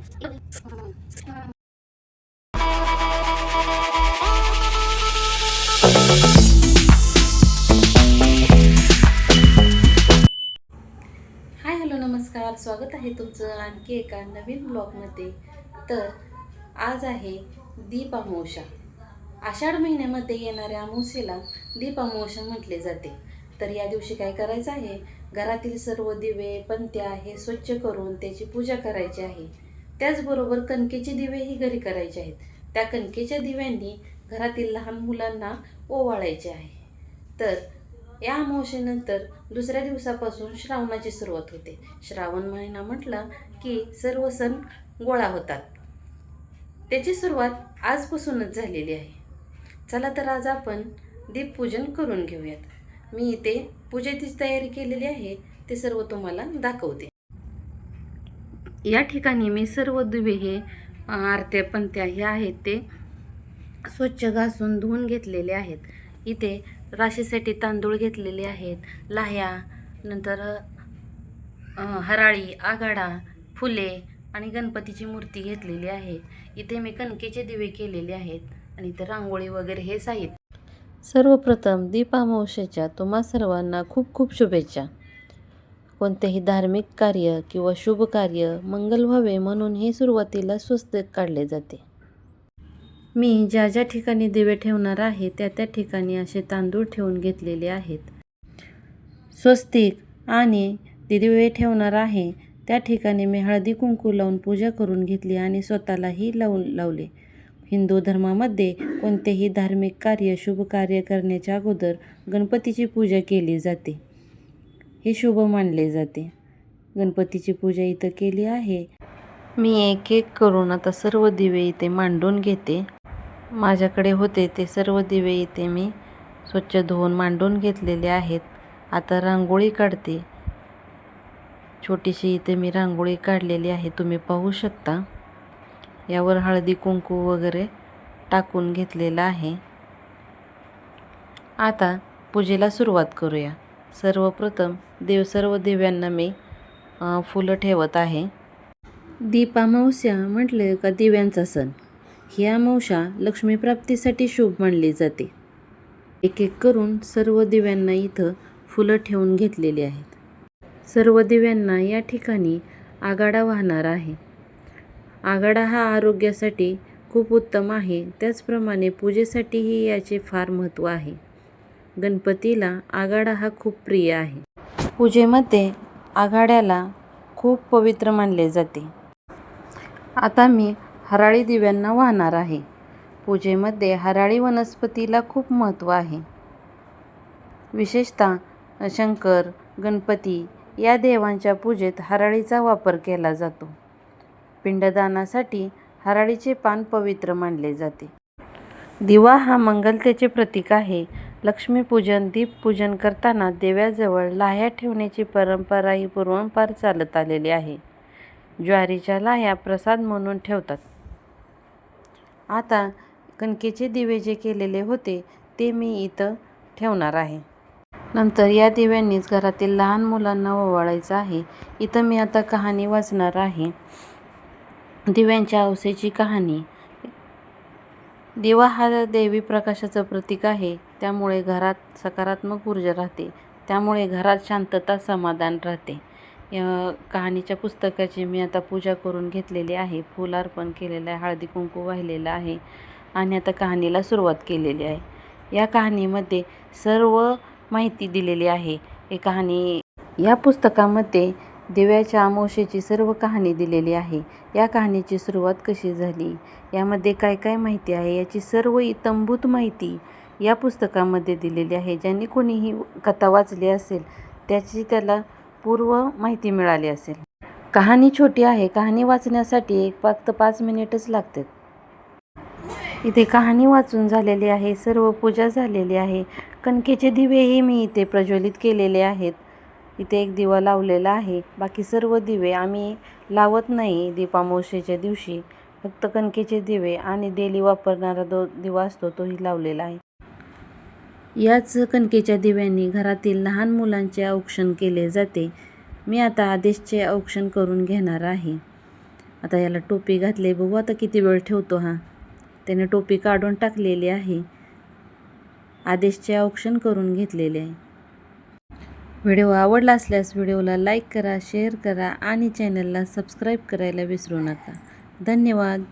Hi hello नमस्कार. स्वागत आहे तुमचं आणखी एका नवीन ब्लॉगमध्ये. तर आज आहे दीप अमावस्या आषाढ महिन्यामध्ये येणाऱ्या अमावस्येला दीप अमावस्या म्हटले जाते. तर या दिवशी काय करायचं आहे? घरातील सर्व दिवे पंत्या हे स्वच्छ करून त्याची पूजा करायची आहे. त्याचबरोबर कणकेचे दिवेही घरी करायचे आहेत. त्या कणकेच्या दिव्यांनी घरातील लहान मुलांना ओवाळायचे आहे. तर या अमावशेनंतर दुसऱ्या दिवसापासून श्रावणाची सुरुवात होते. श्रावण महिना म्हटला की सर्व सण गोळा होतात. त्याची सुरुवात आजपासूनच झालेली आहे. चला तर आज आपण दीपपूजन करून घेऊयात. मी इथे पूजेची तयारी केलेली आहे. ते सर्व तुम्हाला दाखवते. या ठिकाणी मी सर्व दुवे हे आरत्या पंत्या हे आहेत ते स्वच्छ घासून धुवून घेतलेले आहेत. इथे राशीसाठी तांदूळ घेतलेले आहेत. लाह्या नंतर हराळी आघाडा फुले आणि गणपतीची मूर्ती घेतलेली आहे. इथे मी कणकेचे दिवे केलेले आहेत आणि इथे रांगोळी वगैरे हे साहित्य. सर्वप्रथम दीपामावशेच्या तुम्हा सर्वांना खूप खूप शुभेच्छा. कोणतेही धार्मिक कार्य किंवा शुभ कार्य मंगल व्हावे म्हणून हे सुरुवातीला स्वस्तिक काढले जाते. मी ज्या ज्या ठिकाणी दिवे ठेवणार आहे त्या त्या ठिकाणी असे तांदूळ ठेवून घेतलेले आहेत. स्वस्तिक आणि ते दिवे ठेवणार आहे त्या ठिकाणी मी हळदी कुंकू लावून पूजा करून घेतली आणि स्वतःलाही लावून लावले. हिंदू धर्मामध्ये कोणतेही धार्मिक कार्य शुभ कार्य करण्याच्या अगोदर गणपतीची पूजा केली जाते. हे शुभ मानले जाते. गणपतीची पूजा इथं केली आहे. मी एक एक करून आता सर्व दिवे इथे मांडून घेते. माझ्याकडे होते ते सर्व दिवे इथे मी स्वच्छ धुवून मांडून घेतलेले आहेत. आता रांगोळी काढते. छोटीशी इथे मी रांगोळी काढलेली आहे. तुम्ही पाहू शकता. यावर हळदी कुंकू वगैरे टाकून घेतलेलं आहे. आता पूजेला सुरुवात करूया. सर्वप्रथम देव सर्व दिव्यांना मी फुलं ठेवत आहे. दीपामावस्या म्हटलं का दिव्यांचा सण. ही अमावस्या लक्ष्मीप्राप्तीसाठी शुभ मानली जाते. एक एक करून सर्व दिव्यांना इथं फुलं ठेवून घेतलेली आहेत. सर्व दिव्यांना या ठिकाणी आगाडा वाहणार आहे. आगाडा हा आरोग्यासाठी खूप उत्तम आहे. त्याचप्रमाणे पूजेसाठीही याचे फार महत्त्व आहे. गणपतीला आगाडा हा खूप प्रिय आहे. पूजेमध्ये आघाड्याला खूप पवित्र मानले जाते. आता मी हराळी दिव्यांना वाहणार आहे. पूजेमध्ये हराळी वनस्पतीला खूप महत्त्व आहे. विशेषतः शंकर गणपती या देवांच्या पूजेत हराळीचा वापर केला जातो. पिंडदानासाठी हराळीचे पान पवित्र मानले जाते. दिवा हा मंगलतेचे प्रतीक आहे. लक्ष्मीपूजन दीपपूजन करताना देव्याजवळ लाह्या ठेवण्याची परंपरा ही पूर्वांपार चालत आलेली आहे. ज्वारीच्या लाह्या प्रसाद म्हणून ठेवतात. आता कणकेचे दिवे जे केलेले होते ते मी इथं ठेवणार आहे. नंतर या दिव्यांनीच घरातील लहान मुलांना ओवाळायचं आहे. इथं मी आता कहाणी वाचणार आहे. दिव्यांच्या अवसेची कहाणी. दिवा हा देवी प्रकाशाचं प्रतीक आहे त्यामुळे घरात सकारात्मक ऊर्जा राहते त्यामुळे घरात शांतता समाधान राहते. या कहाणीच्या पुस्तकाची मी आता पूजा करून घेतलेली आहे फूल अर्पण केलेलं आहे हळदी कुंकू वाहिलेलं आहे आणि आता कहाणीला सुरुवात केलेली आहे. या कहाणीमध्ये सर्व माहिती दिलेली आहे. ही कहाणी या पुस्तकामध्ये दिव्याच्या अमावस्येची सर्व कहाणी दिलेली आहे. या कहाणीची सुरुवात कशी झाली? यामध्ये काय काय माहिती आहे? याची सर्व इतंभूत माहिती या पुस्तकामध्ये दिलेली आहे. ज्यांनी कोणीही कथा वाचली असेल त्याची त्याला पूर्व माहिती मिळाली असेल. कहाणी छोटी आहे. कहाणी वाचण्यासाठी एक फक्त पाच मिनिटच लागतात. इथे कहाणी वाचून झालेली आहे. सर्व पूजा झालेली आहे. कणकेचे दिवेही मी इथे प्रज्वलित केलेले आहेत. इथे एक दिवा लावलेला आहे. बाकी सर्व दिवे आम्ही लावत नाही दीपामावस्येच्या दिवशी. फक्त कणकेचे दिवे आणि डेली वापरणारा दो दिवा असतो तोही लावलेला आहे. याच कणकेच्या दिव्यांनी घरातील लहान मुलांचे औक्षण केले जाते. मी आता आदेशचे औक्षण करून घेणार आहे. आता याला टोपी घातली. बघू आता किती वेळ ठेवतो हा. त्याने टोपी काढून टाकलेली आहे. आदेशचे औक्षण करून घेतलेले आहे. व्हिडिओ आवडला असल्यास व्हिडिओला लाईक करा शेअर करा आणि चॅनलला सबस्क्राईब करायला विसरू नका. धन्यवाद.